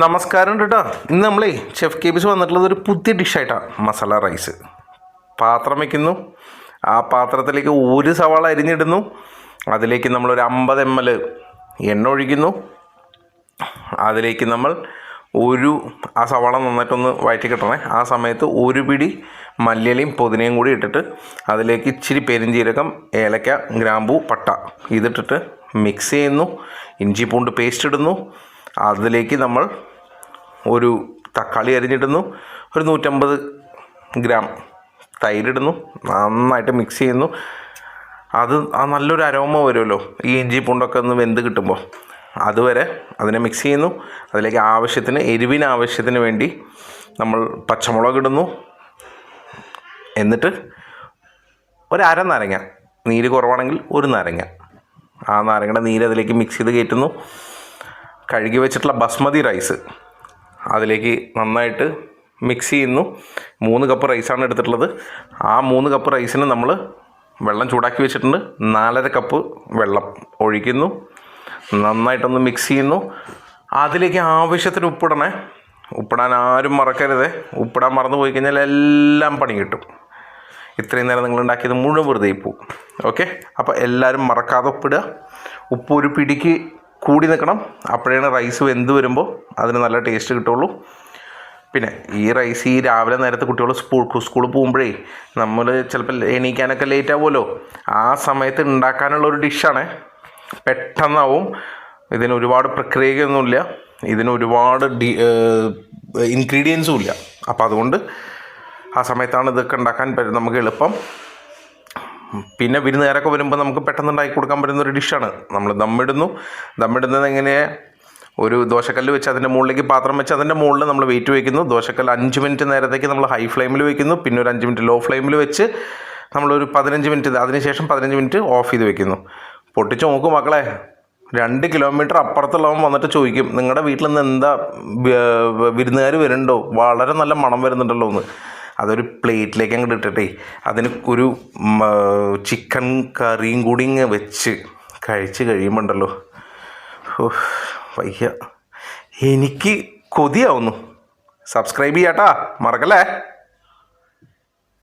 നമസ്കാരം കേട്ടോ ഇന്ന് നമ്മളേ ഷെഫ് കേബിസ് വന്നിട്ടുള്ളത് ഒരു പുതിയ ഡിഷായിട്ടാണ് മസാല റൈസ് പാത്രം വയ്ക്കുന്നു ആ പാത്രത്തിലേക്ക് ഒരു സവാള അരിഞ്ഞിടുന്നു. അതിലേക്ക് നമ്മളൊരു അമ്പത് എം എൽ എണ്ണ ഒഴിക്കുന്നു. അതിലേക്ക് നമ്മൾ ഒരു ആ സവാള നന്നായിട്ടൊന്ന് വയറ്റി കിട്ടണേ. ആ സമയത്ത് ഒരു പിടി മല്ലിയിലയും പുതിനയും കൂടി ഇട്ടിട്ട് അതിലേക്ക് ഇച്ചിരി പെരിഞ്ചീരകം ഏലക്ക ഗ്രാമ്പൂ പട്ട ഇതിട്ടിട്ട് മിക്സ് ചെയ്യുന്നു. ഇഞ്ചി പൂണ്ട് പേസ്റ്റ് ഇടുന്നു. അതിലേക്ക് നമ്മൾ ഒരു തക്കാളി അരിഞ്ഞിടുന്നു. ഒരു നൂറ്റമ്പത് ഗ്രാം തൈരിടുന്നു. നന്നായിട്ട് മിക്സ് ചെയ്യുന്നു. അത് ആ നല്ലൊരു അരോമ വരുമല്ലോ. ഈ ഇഞ്ചി പൂണ്ടൊക്കെ ഒന്ന് വെന്ത് കിട്ടുമ്പോൾ. അതുവരെ അതിനെ മിക്സ് ചെയ്യുന്നു. അതിലേക്ക് ആവശ്യത്തിന് എരിവിന് ആവശ്യത്തിന് വേണ്ടി നമ്മൾ പച്ചമുളക് ഇടുന്നു. എന്നിട്ട് ഒരു അര നാരങ്ങ. നീര് കുറവാണെങ്കിൽ ഒരു നാരങ്ങ. ആ നാരങ്ങയുടെ നീര് അതിലേക്ക് മിക്സ് ചെയ്ത് കയറ്റുന്നു. കഴുകി വെച്ചിട്ടുള്ള ബസ്മതി റൈസ്. അതിലേക്ക് നന്നായിട്ട് മിക്സ് ചെയ്യുന്നു. മൂന്ന് കപ്പ് റൈസാണ് എടുത്തിട്ടുള്ളത്. ആ മൂന്ന് കപ്പ് റൈസിന് നമ്മൾ വെള്ളം ചൂടാക്കി വെച്ചിട്ടുണ്ട്. നാലര കപ്പ് വെള്ളം ഒഴിക്കുന്നു. നന്നായിട്ടൊന്ന് മിക്സ് ചെയ്യുന്നു. അതിലേക്ക് ആവശ്യത്തിന് ഉപ്പിടണേ. ഉപ്പിടാൻ ആരും മറക്കരുത്. ഉപ്പിടാൻ മറന്നു പോയി കഴിഞ്ഞാൽ എല്ലാം പണി കിട്ടും. ഇത്രയും നേരം നിങ്ങൾ ഉണ്ടാക്കിയത് മുഴുവൻ വെറുതെ പോവും. ഓക്കെ അപ്പോൾ എല്ലാവരും മറക്കാതെ ഉപ്പിടുക. ഉപ്പ് ഒരു പിടിക്ക് കൂടി നിൽക്കണം. അപ്പോഴാണ് റൈസ് വെന്ത് വരുമ്പോൾ അതിന് നല്ല ടേസ്റ്റ് കിട്ടുള്ളൂ പിന്നെ ഈ റൈസ് ഈ രാവിലെ നേരത്തെ കുട്ടികൾ സ്കൂൾ സ്കൂളിൽ പോകുമ്പോഴേ നമ്മൾ ചിലപ്പോൾ എണീക്കാനൊക്കെ ലേറ്റ് ആവുമല്ലോ. ആ സമയത്ത് ഉണ്ടാക്കാനുള്ള ഒരു ഡിഷാണ് പെട്ടെന്നാവും. ഇതിന് ഒരുപാട് പ്രക്രിയയൊന്നുമില്ല ഇതിന് ഒരുപാട് ഡി ഇൻഗ്രീഡിയൻസും ഇല്ല. അപ്പോൾ അതുകൊണ്ട് ആ സമയത്താണ് ഇതൊക്കെ ഉണ്ടാക്കാൻ നമുക്ക് എളുപ്പം. പിന്നെ വിരുന്നുകാരൊക്കെ വരുമ്പോൾ നമുക്ക് പെട്ടെന്ന് ഉണ്ടാക്കി കൊടുക്കാൻ പറ്റുന്ന ഒരു ഡിഷാണ്. നമ്മൾ ദമ്മിടുന്നു ദമ്മിടുന്നത് എങ്ങനെ? ഒരു ദോശക്കല്ല് വെച്ച് അതിന്റെ മുകളിലേക്ക് പാത്രം വെച്ച് അതിന്റെ മുകളിൽ നമ്മൾ വെയിറ്റ് വയ്ക്കുന്നു ദോശക്കല്ല് അഞ്ച് മിനിറ്റ് നേരത്തേക്ക് നമ്മൾ ഹൈ ഫ്ലെയിമിൽ വെക്കുന്നു. പിന്നെ ഒരു അഞ്ച് മിനിറ്റ് ലോ ഫ്ലെയിമിൽ വെച്ച് നമ്മളൊരു പതിനഞ്ച് മിനിറ്റ് അതിനുശേഷം പതിനഞ്ച് മിനിറ്റ് ഓഫ് ചെയ്ത് വെക്കുന്നു. പൊട്ടിച്ച് നോക്കൂ മക്കളെ. രണ്ട് കിലോമീറ്റർ അപ്പുറത്തുള്ളവൻ വന്നിട്ട് ചോദിക്കും നിങ്ങളുടെ വീട്ടിൽ നിന്ന് എന്താ വിരുന്നുകാർ വരുന്നുണ്ടോ? വളരെ നല്ല മണം വരുന്നുണ്ടല്ലോ എന്ന് അതൊരു പ്ലേറ്റിലേക്ക് അങ്ങോട്ട് ഇട്ടിട്ടേ അതിന് ഒരു ചിക്കൻ കറിയും കൂടി ഇങ്ങ് വെച്ച് കഴിച്ച് കഴിയുമ്പോണ്ടല്ലോ. വയ്യ. എനിക്ക് കൊതിയാവുന്നു. സബ്സ്ക്രൈബ് ചെയ്യാട്ടാ. മറക്കല്ലേ?